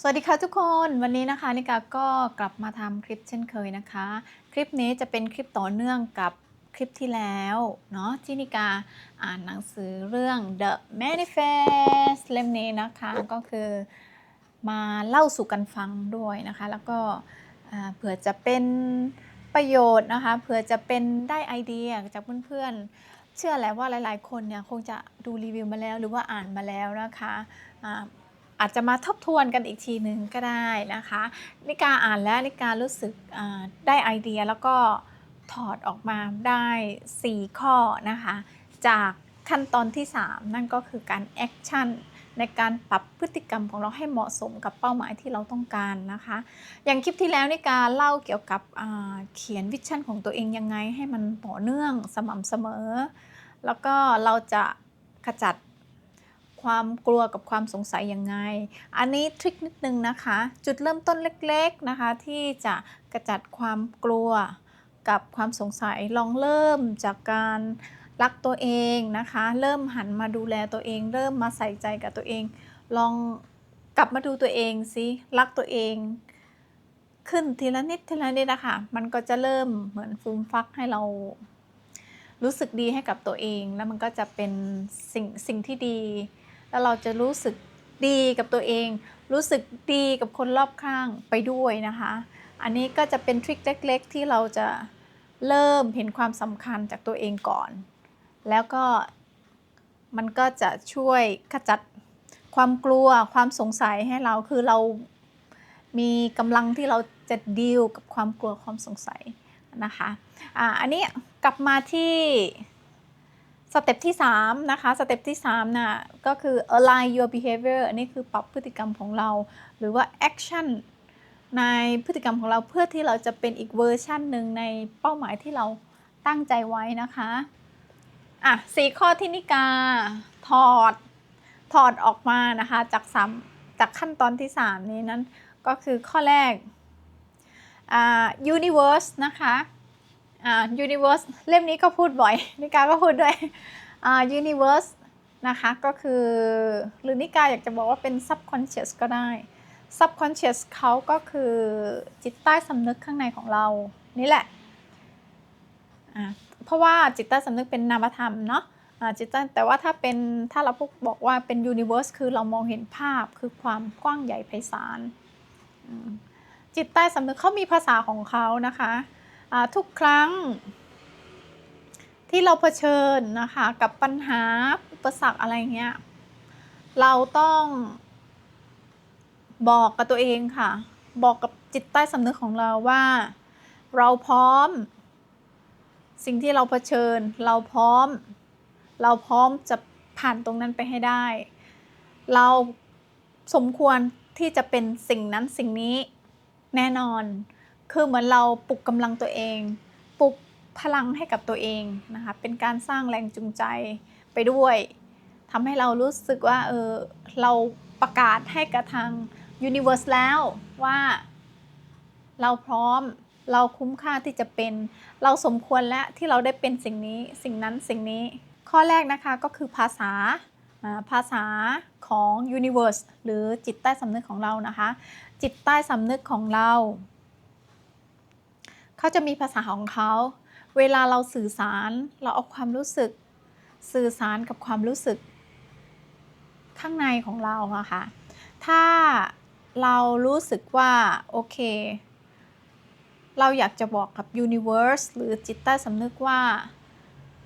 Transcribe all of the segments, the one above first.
สวัสดีค่ะทุกคนวันนี้นะคะนิกาก็กลับมาทำคลิปเช่นเคยนะคะ คลิปนี้จะเป็นคลิปต่อเนื่องกับคลิปที่แล้วเนาะที่นิกาอ่านหนังสือเรื่อง The Manifest เล่มนี้นะคะก็คือมาเล่าสู่กันฟังด้วยนะคะ แล้วก็เผื่อจะเป็นประโยชน์นะคะเผื่อจะเป็นได้ไอเดียจากเพื่อนๆเชื่อแหละว่าหลายๆ คนเนี่ยคงจะดูรีวิวมาแล้วหรือว่าอ่านมาแล้วนะคะ อาจจะมาทบทวนกันอีกทีหนึ่งก็ได้นะคะนิกาอ่านแล้วนิการู้สึกได้ไอเดียแล้วก็ถอดออกมาได้ 4 ข้อนะคะ จากขั้นตอนที่ 3 นั่นก็คือการแอคชั่นในการปรับพฤติกรรมของเราให้เหมาะสมกับเป้าหมายที่เราต้องการนะคะ อย่างคลิปที่แล้วนิกาเล่าเกี่ยวกับเขียนวิชั่นของตัวเองยังไงให้มันต่อเนื่องสม่ำเสมอ แล้วก็เราจะขจัด ความกลัวกับความสงสัยยังไง อันนี้ทริคนิดนึงนะคะ จุดเริ่มต้นเล็กๆนะคะ ที่จะกระจัดความกลัวกับความสงสัยลองเริ่มจากการรักตัวเองนะคะ เริ่มหันมาดูแลตัวเอง เริ่มมาใส่ใจกับตัวเอง ลองกลับมาดูตัวเองสิรักตัวเอง ขึ้นทีละนิดทีละนิดนะคะมันก็จะเริ่มเหมือนฟูมฟักให้เรา รู้สึกดีให้กับตัวเอง แล้วมันก็จะเป็นสิ่งสิ่งที่ดี แล้วเราจะรู้สึกดีกับตัวเอง รู้สึกดีกับคนรอบข้างไปด้วยนะคะ อันนี้ก็จะเป็นทริคเล็ก ๆ ที่เราจะเริ่มเห็นความสำคัญจากตัวเองก่อน แล้วก็มันก็จะช่วยขจัดความกลัวความสงสัยให้เราคือเรามีกำลังที่เราจะดีลกับความกลัวความสงสัยนะคะอ่าอันนี้กลับมาที่ สเต็ปที่3นะคะสเต็ปที่3น่ะก็คือ align your behavior อันนี้คือปรับพฤติกรรมของเรา หรือว่า action ในพฤติกรรมของเราเพื่อที่เราจะเป็นอีกเวอร์ชันหนึ่งในเป้าหมายที่เราตั้งใจไว้นะคะอะสี่ข้อที่นิกาถอดถอดออกมานะคะจากสามจากขั้นตอนที่ 3 นี้นั้นก็คือข้อแรกอ่า universe นะคะ อ่า universe เล่มนี้ก็พูดบ่อย นิกาก็พูดด้วยอ่า universe นะคะก็คือหรือนิกาอยากจะบอกว่าเป็น subconscious ก็ได้ subconscious เขาก็คือจิตใต้สำนึกข้างในของเรา นี่แหละอ่าเพราะว่าจิตใต้สำนึกเป็นนามธรรมเนาะอ่าจิตใต้แต่ว่าถ้าเป็นถ้าเราพูดบอกว่าเป็น universe คือเรามองเห็นภาพคือความกว้างใหญ่ไพศาลจิตใต้สำนึกเขามีภาษาของเขานะคะ ทุกครั้ง ที่เราเผชิญนะคะกับปัญหาอุปสรรคอะไรเงี้ย เราต้องบอกกับตัวเองค่ะ บอกกับจิตใต้สำนึกของเราว่า เราพร้อม สิ่งที่เราเผชิญ เราพร้อม เราพร้อมจะผ่านตรงนั้นไปให้ได้ เราสมควรที่จะเป็นสิ่งนั้นสิ่งนี้แน่นอน คือเหมือนเราปลุกกำลังตัวเอง ปลุกพลังให้กับตัวเองนะคะเป็นการสร้างแรงจูงใจไปด้วยทำให้เรารู้สึกว่าเออเราประกาศให้กับทาง Universe แล้วว่า เราพร้อมเราคุ้มค่าที่จะเป็น เราสมควรแล้วที่เราได้เป็นสิ่งนี้สิ่งนั้นสิ่งนี้ ข้อแรกนะคะก็คือภาษาอ่าภาษาของ Universe หรือจิตใต้สำนึกของเรานะคะ จิตใต้สำนึกของเรา เขาจะมีภาษาของเขา เวลาเราสื่อสารเราเอาความรู้สึก สื่อสารกับความรู้สึก ข้างในของเราอะค่ะ ถ้าเรารู้สึกว่าโอเค เราอยากจะบอกกับ Universe หรือจิตใต้สำนึกว่า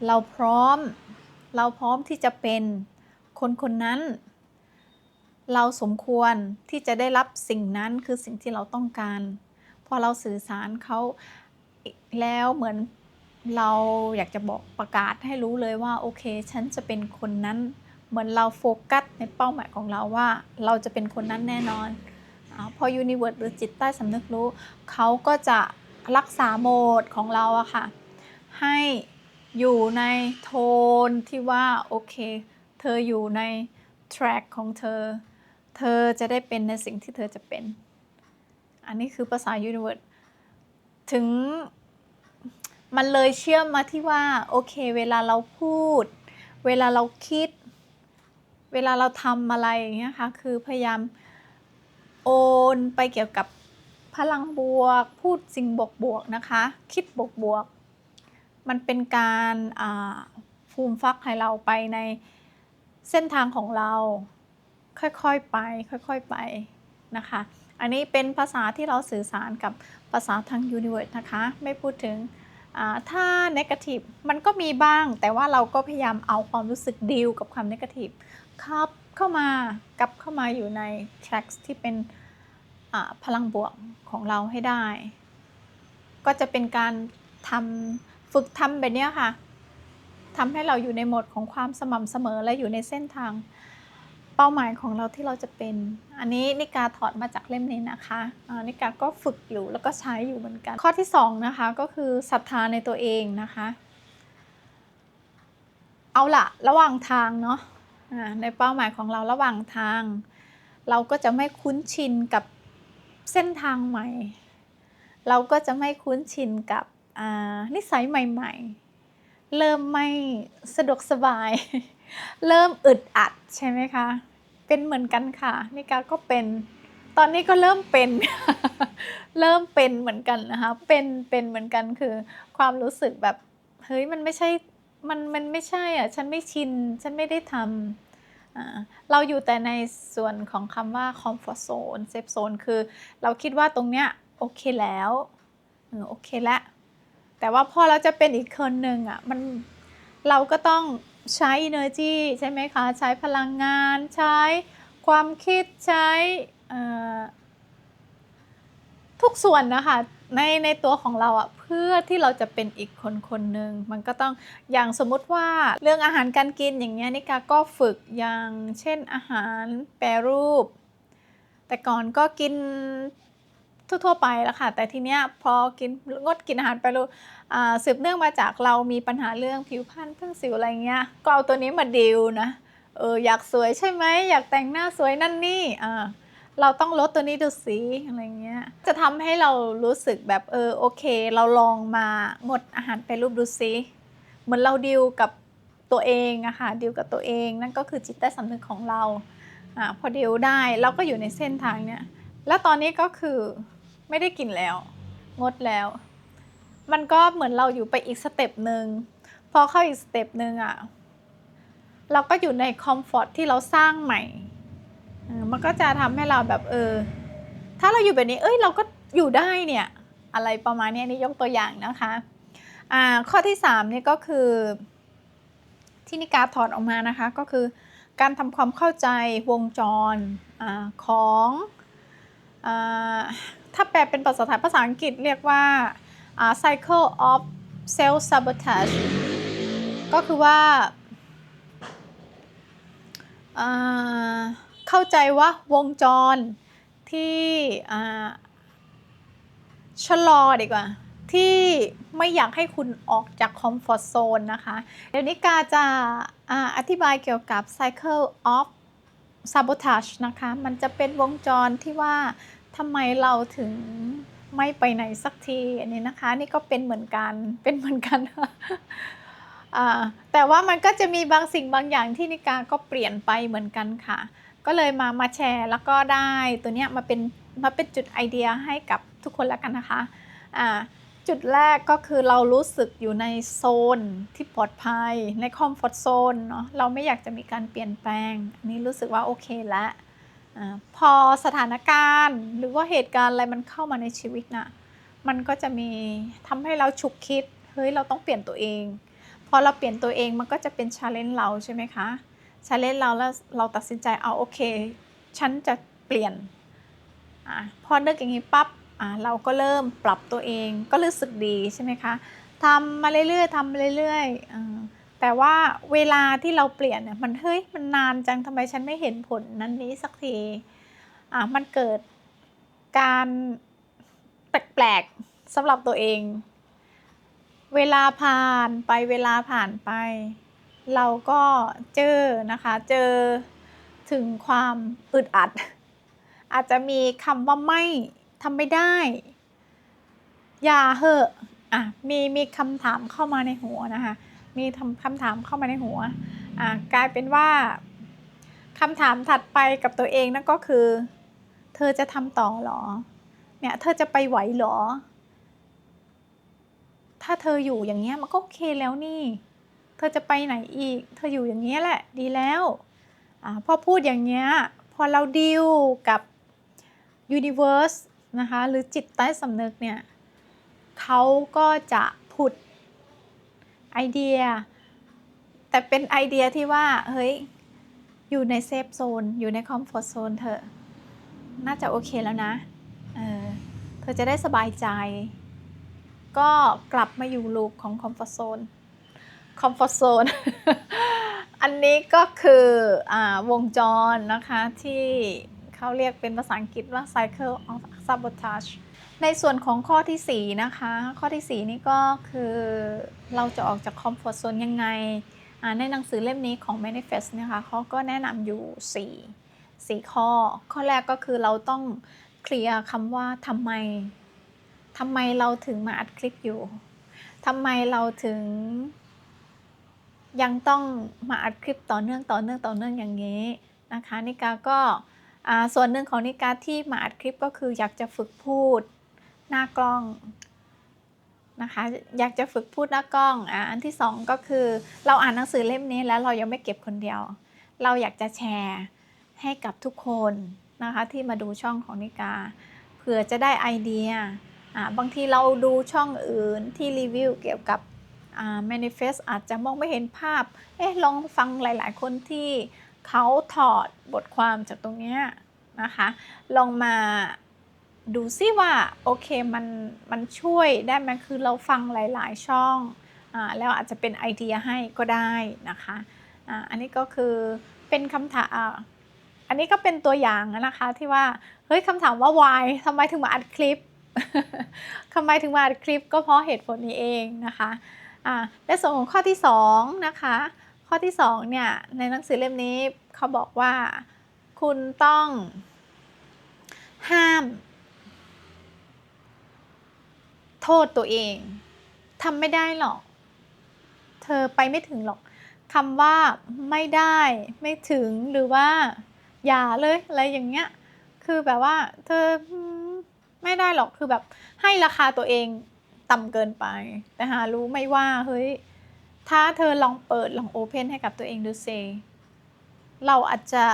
เราพร้อม เราพร้อมที่จะเป็นคนคนนั้น เราสมควรที่จะได้รับสิ่งนั้นคือสิ่งที่เราต้องการ พอเราสื่อสารเขา แล้วเหมือนเราอยากจะบอกประกาศให้รู้เลยว่าโอเค ฉันจะเป็นคนนั้น เหมือนเราโฟกัสในเป้าหมายของเราว่า เราจะเป็นคนนั้นแน่นอนอพอยูนิเวิร์สหรือจิตใต้สำนึกรู้ เขาก็จะรักษาโหมดของเราอะค่ะ ให้อยู่ในโทนที่ว่าโอเค เธออยู่ใน track ของเธอ เธอจะได้เป็นในสิ่งที่เธอจะเป็น อันนี้คือภาษา Universe ถึง มันเลยเชื่อมมาที่ว่า โอเค เวลาเราพูด เวลาเราคิด เวลาเราทำอะไรอย่างเงี้ยค่ะคือพยายามโอนไปเกี่ยวกับพลังบวก พูดสิ่งบวกบวกนะคะ คิดบวกบวก มันเป็นการฟูมฟักให้เราไปในเส้นทางของเรา ค่อยๆไป ค่อยๆไปนะคะ อันนี้เป็นภาษาที่เราสื่อสารกับภาษาทาง Universe นะคะ ไม่พูดถึงถ้า negative มันก็มีบ้าง แต่ว่าเราก็พยายามเอาความรู้สึกดีลกับความ negative ครับเข้ามากลับเข้ามาอยู่ใน tracks ที่เป็นพลังบวกของเราให้ได้ ก็จะเป็นการทำฝึกทำแบบเนี้ยค่ะทำให้เราอยู่ในโหมดของความสม่ำเสมอและอยู่ในเส้นทาง ป้าหมายของเราที่เราจะเป็น อันนี้นิกาถอดมาจากเล่มนี้นะคะนิกาก็ฝึกอยู่แล้วก็ใช้อยู่เหมือนกัน ข้อที่สองนะคะก็คือศรัทธาในตัวเองนะคะ เอาละระหว่างทางเนาะในเป้าหมายของเราระหว่างทาง เราก็จะไม่คุ้นชินกับเส้นทางใหม่ เราก็จะไม่คุ้นชินกับนิสัยใหม่ ๆ เริ่มไม่สะดวกสบาย เริ่มอึดอัดใช่ไหมคะ เป็นเหมือนกันค่ะนิกาก็เป็น ตอนนี้ก็เริ่มเป็น เริ่มเป็นเหมือนกันนะคะ เป็นเป็นเหมือนกันคือความรู้สึกแบบเฮ้ยมันไม่ใช่มันมันไม่ใช่อะฉันไม่ชินฉันไม่ได้ทำอ่าเราอยู่แต่ในส่วนของคำว่า comfort zone safe zone คือ เราคิดว่าตรงเนี้ยโอเคแล้วเออโอเคแล้วแต่ว่าพอเราจะเป็นอีกคนหนึ่งอะมันเราก็ต้อง ใช้ energy ใช่ไหมคะ ใช้พลังงาน ใช้ความคิดใช้ทุกส่วนนะคะในในตัวของเราอะเพื่อที่เราจะเป็นอีกคนคนหนึ่งมันก็ต้องอย่างสมมุติว่าเรื่องอาหารการกินอย่างเงี้ยนิกาก็ฝึกอย่างเช่นอาหารแปรรูป แต่ก่อนก็กิน ทั่ว ๆ ไปแล้วค่ะ แต่ทีเนี้ยพอกินงดกินอาหารแปรรูปอ่าสืบเนื่องมาจากเรามีปัญหาเรื่องผิวพรรณเพิ่งสิวอะไรเงี้ย ก็เอาตัวนี้มาดิวนะ เอออยากสวยใช่ไหม อยากแต่งหน้าสวยนั่นนี่อ่าเราต้องลดตัวนี้ดูสิอะไรเงี้ย จะทำให้เรารู้สึกแบบเออโอเค เราลองมางดอาหารแปรูปดูสิเหมือนเราดิวกับตัวเองอะค่ะดิวกับตัวเองนั่นก็คือจิตใต้สำนึกของเราอ่าพอดิวได้เราก็อยู่ในเส้นทางเนี้ยแล้วตอนนี้ก็คือ ไม่ได้กินแล้ว งดแล้ว มันก็เหมือนเราอยู่ไปอีกสเต็ปหนึ่งพอเข้าอีกสเต็ปหนึ่งอะเราก็อยู่ในคอมฟอร์ตที่เราสร้างใหม่มันก็จะทำให้เราแบบเออ ถ้าเราอยู่แบบนี้ เอ้ยเราก็อยู่ได้เนี่ย อะไรประมาณนี้ยนี่ยกตัวอย่างนะคะอ่าข้อที่สามนี่ก็คือ ที่นิกาถอดออกมานะคะก็คือการทำความเข้าใจวงจรอของอ ถ้าแปลเป็นภาษาไทยภาษาอังกฤษเรียกว่าอ่า cycle of self sabotage ก็คือว่า เข้าใจว่าวงจรที่ชะลอดีกว่า ที่ไม่อยากให้คุณออกจากคอมฟอร์ z โซนนะคะ เดี๋ยวนี้กาจะออธิบายเกี่ยวกับ cycle of sabotage นะคะ มันจะเป็นวงจรที่ว่า ทำไมเราถึงไม่ไปไหนสักทีอันนี้นะคะ นี่ก็เป็นเหมือนกันเป็นเหมือนกันแต่ว่ามันก็จะมีบางสิ่งบางอย่างที่นิกาก็เปลี่ยนไปเหมือนกันค่ะ ก็เลยมามาแชร์แล้วก็ได้ตัวเนี้ยมาเป็นมาเป็นจุดไอเดียให้กับทุกคนแล้วกันนะคะจุดแรกก็คือเรารู้สึกอยู่ในโซนที่ปลอดภัยในคอมฟอร์ทโซนเนาะเราไม่อยากจะมีการเปลี่ยนแปลง อันนี้รู้สึกว่าโอเคแล้ว พอสถานการณ์หรือว่าเหตุการณ์อะไรมันเข้ามาในชีวิตน่ะมันก็จะมีทำให้เราฉุกคิดเฮ้ยเราต้องเปลี่ยนตัวเองพอเราเปลี่ยนตัวเองมันก็จะเป็นชาเลนจ์เราใช่ไหมคะชาเลนจ์เราแล้วเราตัดสินใจเอาโอเค ฉันจะเปลี่ยนอพอนึกอย่างนี้ปั๊บเราก็เริ่มปรับตัวเองก็รู้สึกดีใช่ไหมคะทำมาเรื่อยๆทำมาเรื่อยๆ แต่ว่าเวลาที่เราเปลี่ยนเนี่ยมันเฮ้ยมันนานจังทำไมฉันไม่เห็นผลนั้นนี้สักทีอ่ามันเกิดการแปลกๆสำหรับตัวเอง เวลาผ่านไปเวลาผ่านไป เราก็เจอนะคะเจอถึงความอึดอัด อาจจะมีคำว่าไม่ทำไม่ได้ อย่าเหอะอะมีมีคำถามเข้ามาในหัวนะคะ มีคำถามเข้ามาในหัวอะกลายเป็นว่าคำถามถัดไปกับตัวเองนั่นก็คือ เธอจะทำต่อเหรอ เนี่ยเธอจะไปไหวเหรอ ถ้าเธออยู่อย่างเงี้ยมันก็โอเคแล้วนี่ เธอจะไปไหนอีก เธออยู่อย่างเงี้ยแหละ ดีแล้วอ่าพอพูดอย่างเงี้ยพอเราดิวกับ universe นะคะหรือจิตใต้สำนึกเนี่ยเขาก็จะผุด ไอเดีย แต่เป็นไอเดียที่ว่า เฮ้ย อยู่ในเซฟโซน อยู่ในคอมฟอร์ z โซนเถอน่าจะโอเคแล้วนะ เออ เธอจะได้สบายใจ ก็กลับมาอยู่ลูปของคอมฟอร์ z โซน คอมฟอร์ z โซน อันนี้ก็คืออวงจรนะคะที่เขาเรียกเป็นภาษาอังกฤษว่า cycle of sabotage ในส่วนของข้อที่ 4 นะคะ ข้อที่ 4 นี่ก็คือเราจะออกจากคอมฟอร์ z โซนยังไง ในหนังสือเล่มนี้ของ Manifest นะคะเขาก็แนะนำอยู่ 4 4 ข้อ ข้อแรกก็คือเราต้องเคลียร์คำว่าทำไมทำไมเราถึงมาอัดคลิปอยู่ทำไมเราถึง ยังต้องมาอัดคลิปต่อเนื่องต่อเนื่องต่อเนื่องอย่างนี้นะคะนิกาก็ส่วนหนึ่งของนิกาที่มาอัดคลิปก็คืออยากจะฝึกพูด หน้ากล้องนะคะอยากจะฝึกพูดหน้ากล้องอ่าอันที่สองก็คือ เราอ่านหนังสือเล่มนี้แล้วเรายังไม่เก็บคนเดียว เราอยากจะแชร์ให้กับทุกคนนะคะที่มาดูช่องของนิกาเผื่อจะได้ไอเดียอ่าบางทีเราดูช่องอื่นที่รีวิวเกี่ยวกับ manifest อาจจะมองไม่เห็นภาพ เอ๊ะลองฟังหลาย ๆ คนที่เขาถอดบทความจากตรงนี้นะคะ ลองมา ดูซิว่าโอเคมันมันช่วยได้ไหมคือเราฟังหลาย ๆ ช่องอแล้วอาจจะเป็นไอเดียให้ก็ได้นะคะอะอันนี้ก็คือเป็นคำถามอันนี้ก็เป็นตัวอย่างนะคะที่ว่าเฮ้ยคำถามว่า why ทำไมถึงมาอัดคลิปทำไมถึงมาอัดคลิปก็เพราะเหตุผลนี้เองนะคะในส่วนของข้อที่2นะคะข้อที่2เนี่ยในหนังสือเล่มนี้เขาบอกว่าคุณต้องห้าม โทษตัวเองทำไม่ได้หรอก เธอไปไม่ถึงหรอกคำว่าไม่ได้ไม่ถึงหรือว่า อย่าเลยอะไรอย่างเงี้ย คือแบบว่า เธอไม่ได้หรอกคือแบบให้ราคาตัวเองต่ำเกินไป แต่หารู้ไม่ว่าเฮ้ยถ้าเธอลองเปิดลองโอเพนให้กับตัวเองดูเซเราอาจจะ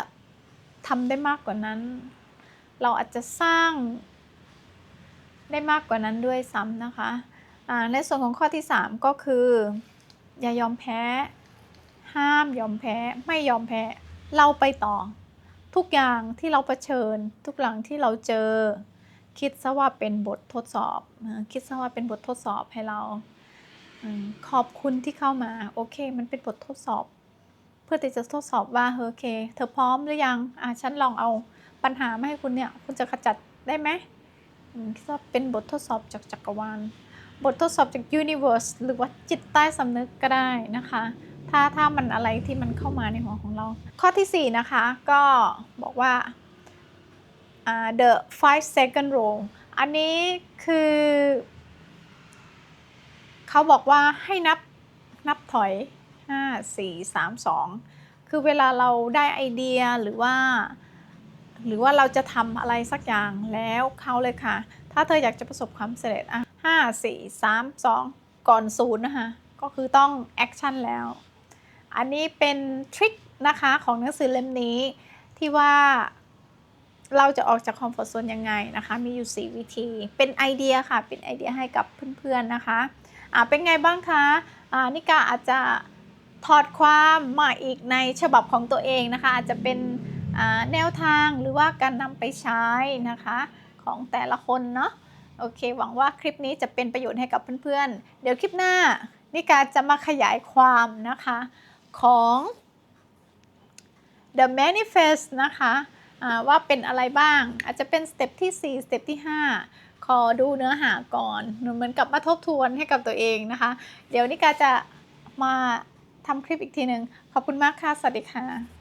ทำได้มากกว่านั้น เราอาจจะสร้าง ได้มากกว่านั้นด้วยซ้ำนะคะในส่วนของข้อที่ 3 ก็คือ อย่ายอมแพ้ ห้ามยอมแพ้ ไม่ยอมแพ้ เราไปต่อ ทุกอย่างที่เราเผชิญ ทุกหลังที่เราเจอ คิดซะว่าเป็นบททดสอบ คิดซะว่าเป็นบททดสอบให้เรา ขอบคุณที่เข้ามา โอเค มันเป็นบททดสอบ เพื่อที่จะทดสอบว่าโอเค เธอพร้อมหรือยัง อะฉันลองเอาปัญหามาให้คุณเนี่ย คุณจะขจัดได้ไหม คิดว่าเป็นบททดสอบจากจักรวาล บททดสอบจาก universe หรือว่าจิตใต้สำนึกก็ได้นะคะ ถ้าถ้ามันอะไรที่มันเข้ามาในหัวของเรา ข้อที่ 4 นะคะ ก็บอกว่า the five second rule อันนี้คือ เขาบอกว่าให้นับนับถอย 5 4 3 2 คือเวลาเราได้ไอเดียหรือว่า หรือว่าเราจะทำอะไรสักอย่างแล้วเขาเลยค่ะ ถ้าเธออยากจะประสบความสำเร็จอะห้าสี่สามสองก่อนศูนย์นะคะ ก็คือต้องแอคชั่นแล้ว อันนี้เป็นทริคนะคะของหนังสือเล่มนี้ที่ว่าเราจะออกจากคอมฟอร์ทโซนยังไงนะคะ มีอยู่ 4 วิธี เป็นไอเดียค่ะ เป็นไอเดียให้กับเพื่อนๆนะคะ อ่า เป็นไงบ้างคะ อ่า นิกาอาจจะถอดความมาอีกในฉบับของตัวเองนะคะ อาจจะเป็น แนวทางหรือว่าการนำไปใช้นะคะของแต่ละคนเนาะโอเค หวังว่าคลิปนี้จะเป็นประโยชน์ให้กับเพื่อนๆ เดี๋ยวคลิปหน้านิกาจะมาขยายความนะคะของ The Manifest นะคะว่าเป็นอะไรบ้าง อาจจะเป็นสเต็ปที่ 4 สเต็ปที่ 5 ขอดูเนื้อหาก่อนเหมือนกับมาทบทวนให้กับตัวเองนะคะ เดี๋ยวนิกาจะมาทำคลิปอีกทีหนึ่งขอบคุณมากค่ะ สวัสดีค่ะ